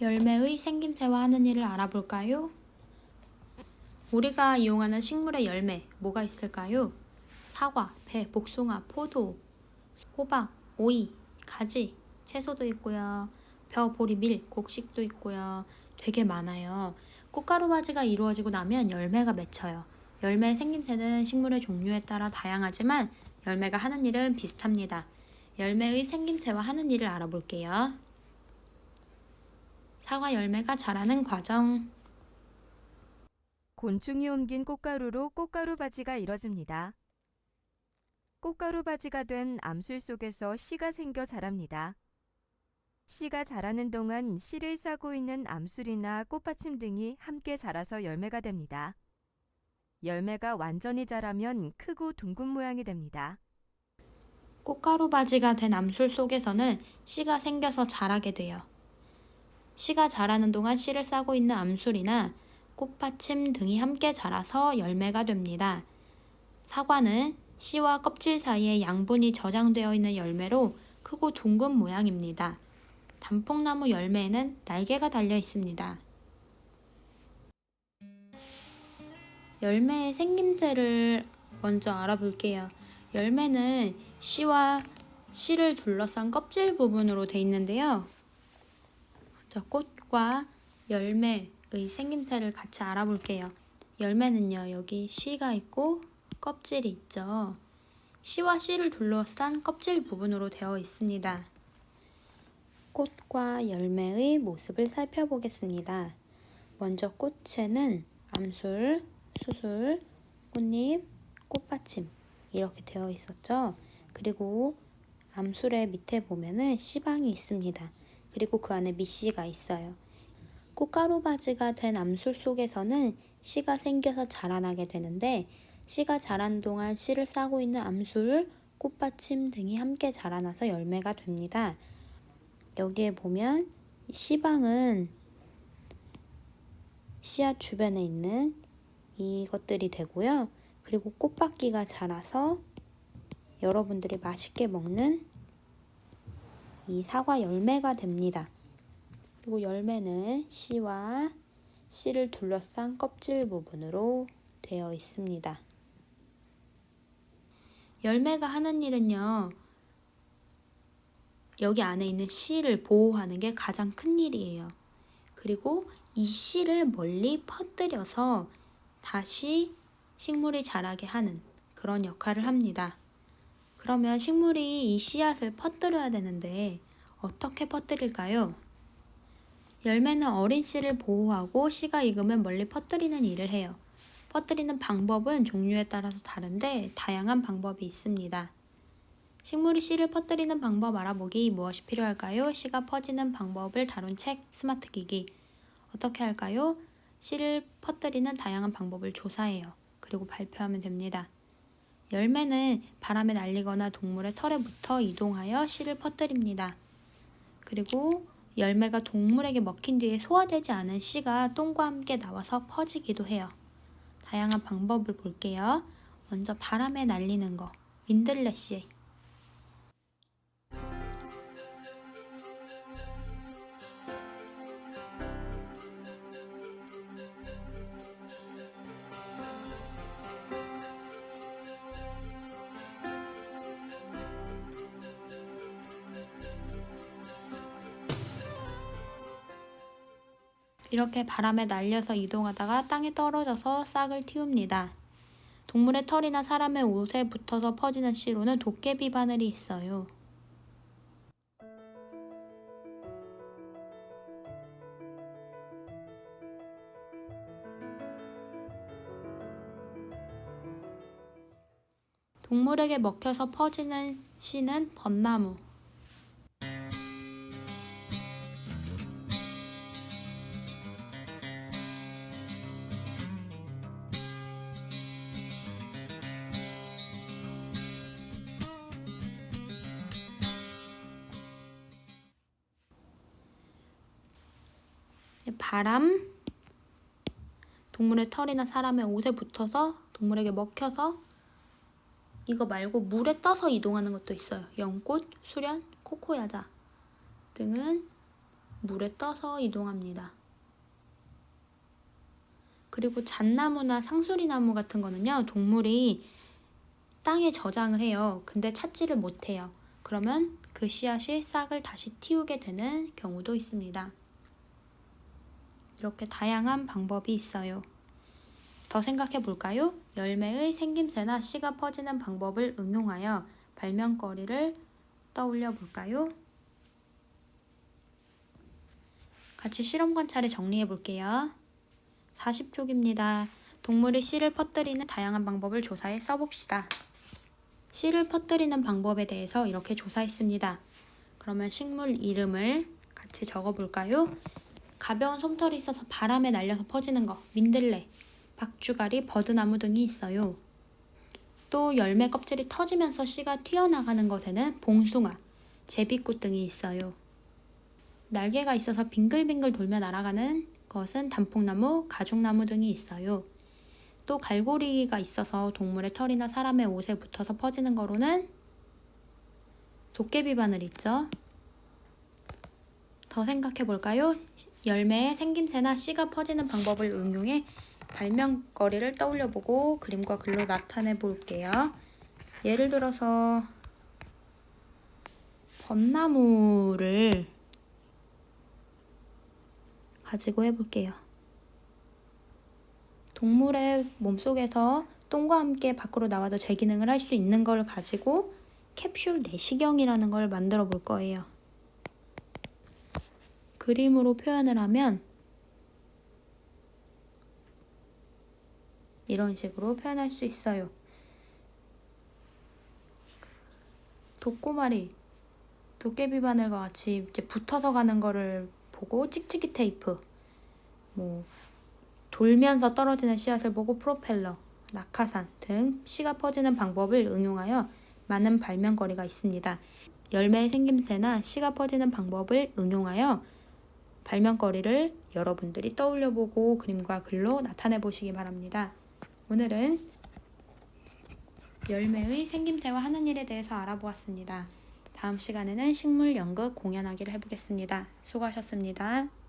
열매의 생김새와 하는 일을 알아볼까요? 우리가 이용하는 식물의 열매, 뭐가 있을까요? 사과, 배, 복숭아, 포도, 호박, 오이, 가지, 채소도 있고요. 벼, 보리, 밀, 곡식도 있고요. 되게 많아요. 꽃가루 바지가 이루어지고 나면 열매가 맺혀요. 열매의 생김새는 식물의 종류에 따라 다양하지만 열매가 하는 일은 비슷합니다. 열매의 생김새와 하는 일을 알아볼게요. 사과 열매가 자라는 과정. 곤충이 옮긴 꽃가루로 꽃가루 바지가 이뤄집니다. 꽃가루 바지가 된 암술 속에서 씨가 생겨 자랍니다. 씨가 자라는 동안 씨를 싸고 있는 암술이나 꽃받침 등이 함께 자라서 열매가 됩니다. 열매가 완전히 자라면 크고 둥근 모양이 됩니다. 꽃가루 바지가 된 암술 속에서는 씨가 생겨서 자라게 돼요. 씨가 자라는 동안 씨를 싸고 있는 암술이나 꽃받침 등이 함께 자라서 열매가 됩니다. 사과는 씨와 껍질 사이에 양분이 저장되어 있는 열매로 크고 둥근 모양입니다. 단풍나무 열매에는 날개가 달려 있습니다. 열매의 생김새를 먼저 알아볼게요. 열매는 씨와 씨를 둘러싼 껍질 부분으로 되어 있는데요. 자, 꽃과 열매의 생김새를 같이 알아볼게요. 열매는요, 여기 씨가 있고 껍질이 있죠. 씨와 씨를 둘러싼 껍질 부분으로 되어 있습니다. 꽃과 열매의 모습을 살펴보겠습니다. 먼저 꽃에는 암술, 수술, 꽃잎, 꽃받침 이렇게 되어 있었죠. 그리고 암술의 밑에 보면은 씨방이 있습니다. 그리고 그 안에 밑씨가 있어요. 꽃가루 바지가 된 암술 속에서는 씨가 생겨서 자라나게 되는데 씨가 자란 동안 씨를 싸고 있는 암술, 꽃받침 등이 함께 자라나서 열매가 됩니다. 여기에 보면 씨방은 씨앗 주변에 있는 이것들이 되고요. 그리고 꽃바퀴가 자라서 여러분들이 맛있게 먹는 이 사과 열매가 됩니다. 그리고 열매는 씨와 씨를 둘러싼 껍질 부분으로 되어 있습니다. 열매가 하는 일은요. 여기 안에 있는 씨를 보호하는 게 가장 큰 일이에요. 그리고 이 씨를 멀리 퍼뜨려서 다시 식물이 자라게 하는 그런 역할을 합니다. 그러면 식물이 이 씨앗을 퍼뜨려야 되는데 어떻게 퍼뜨릴까요? 열매는 어린 씨를 보호하고 씨가 익으면 멀리 퍼뜨리는 일을 해요. 퍼뜨리는 방법은 종류에 따라서 다른데 다양한 방법이 있습니다. 식물이 씨를 퍼뜨리는 방법 알아보기 무엇이 필요할까요? 씨가 퍼지는 방법을 다룬 책 스마트 기기 어떻게 할까요? 씨를 퍼뜨리는 다양한 방법을 조사해요. 그리고 발표하면 됩니다. 열매는 바람에 날리거나 동물의 털에 붙어 이동하여 씨를 퍼뜨립니다. 그리고 열매가 동물에게 먹힌 뒤에 소화되지 않은 씨가 똥과 함께 나와서 퍼지기도 해요. 다양한 방법을 볼게요. 먼저 바람에 날리는 거, 민들레 씨. 이렇게 바람에 날려서 이동하다가 땅에 떨어져서 싹을 틔웁니다. 동물의 털이나 사람의 옷에 붙어서 퍼지는 씨로는 도깨비 바늘이 있어요. 동물에게 먹혀서 퍼지는 씨는 벚나무. 바람, 동물의 털이나 사람의 옷에 붙어서 동물에게 먹혀서 이거 말고 물에 떠서 이동하는 것도 있어요. 연꽃, 수련, 코코야자 등은 물에 떠서 이동합니다. 그리고 잣나무나 상수리나무 같은 거는요, 동물이 땅에 저장을 해요. 근데 찾지를 못해요. 그러면 그 씨앗이 싹을 다시 틔우게 되는 경우도 있습니다. 이렇게 다양한 방법이 있어요. 더 생각해 볼까요? 열매의 생김새나 씨가 퍼지는 방법을 응용하여 발명거리를 떠올려 볼까요? 같이 실험 관찰을 정리해 볼게요. 40쪽입니다. 동물이 씨를 퍼뜨리는 다양한 방법을 조사해 써봅시다. 씨를 퍼뜨리는 방법에 대해서 이렇게 조사했습니다. 그러면 식물 이름을 같이 적어 볼까요? 가벼운 솜털이 있어서 바람에 날려서 퍼지는 거, 민들레, 박주가리, 버드나무 등이 있어요. 또 열매 껍질이 터지면서 씨가 튀어나가는 것에는 봉숭아, 제비꽃 등이 있어요. 날개가 있어서 빙글빙글 돌며 날아가는 것은 단풍나무, 가죽나무 등이 있어요. 또 갈고리가 있어서 동물의 털이나 사람의 옷에 붙어서 퍼지는 거로는 도깨비 바늘 있죠. 더 생각해 볼까요? 열매의 생김새나 씨가 퍼지는 방법을 응용해 발명거리를 떠올려 보고 그림과 글로 나타내 볼게요. 예를 들어서 벚나무를 가지고 해볼게요. 동물의 몸속에서 똥과 함께 밖으로 나와도 제 기능을 할 수 있는 걸 가지고 캡슐 내시경이라는 걸 만들어 볼 거예요. 그림으로 표현을 하면 이런 식으로 표현할 수 있어요. 독고마리, 도깨비 바늘과 같이 이제 붙어서 가는 거를 보고 찍찍이 테이프, 뭐 돌면서 떨어지는 씨앗을 보고 프로펠러, 낙하산 등 씨가 퍼지는 방법을 응용하여 많은 발명거리가 있습니다. 열매의 생김새나 씨가 퍼지는 방법을 응용하여 발명거리를 여러분들이 떠올려 보고 그림과 글로 나타내 보시기 바랍니다. 오늘은 열매의 생김새와 하는 일에 대해서 알아보았습니다. 다음 시간에는 식물 연극 공연하기를 해보겠습니다. 수고하셨습니다.